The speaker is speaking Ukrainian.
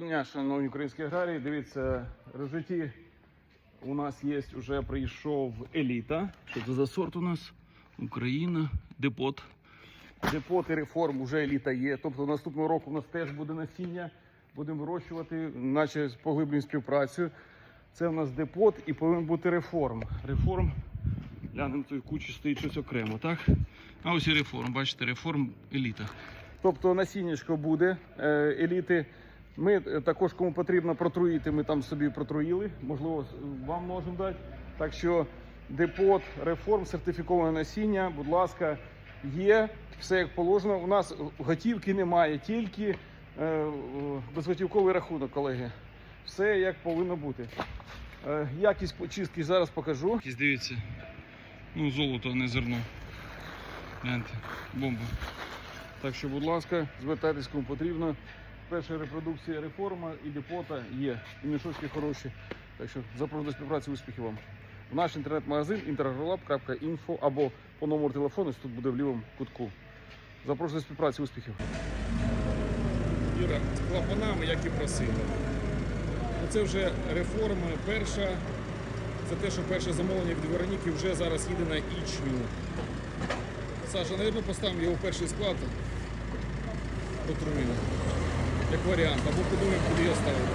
Дня, шановні українські аграрії. Дивіться, в у нас є, вже прийшов еліта. Що це за сорт у нас? Україна, депот. Депот і реформ вже еліта є. Тобто наступного року у нас теж буде насіння. Будемо вирощувати, наче поглиблюємо співпрацю. Це у нас депот і повинен бути реформ. Реформ, глянемо, тут кучі стоїть щось окремо, так? А ось і реформ, бачите, реформ еліта. Тобто насіннячко буде е, еліти. Ми е, також, кому потрібно протруїти, ми там собі протруїли. Можливо, вам можемо дати. Так що депот, реформ, сертифіковане насіння, будь ласка, є все як положено. У нас готівки немає, тільки е, безготівковий рахунок, колеги. Все як повинно бути. Е, якість почистки зараз покажу. Дивіться. Ну, золото, а не зерно. Гляньте, бомба. Так що, будь ласка, звертайтесь кому потрібно. Перша репродукція реформа і депота є. І мішочки хороші. Так що запрошую до співпраці успіхів вам. В наш інтернет-магазин intergrolab.info або по номеру телефону, ось тут буде в лівому кутку. Запрошую до співпраці успіхів. Іра, з клапанами, як і просили. Оце вже реформа перша. Це те, що перше замовлення від Вероніки вже зараз їде на Ічню. Саша, напевно, поставимо його в перший склад. Потруміно. Як варіант. Або подумаємо, куди я ставити.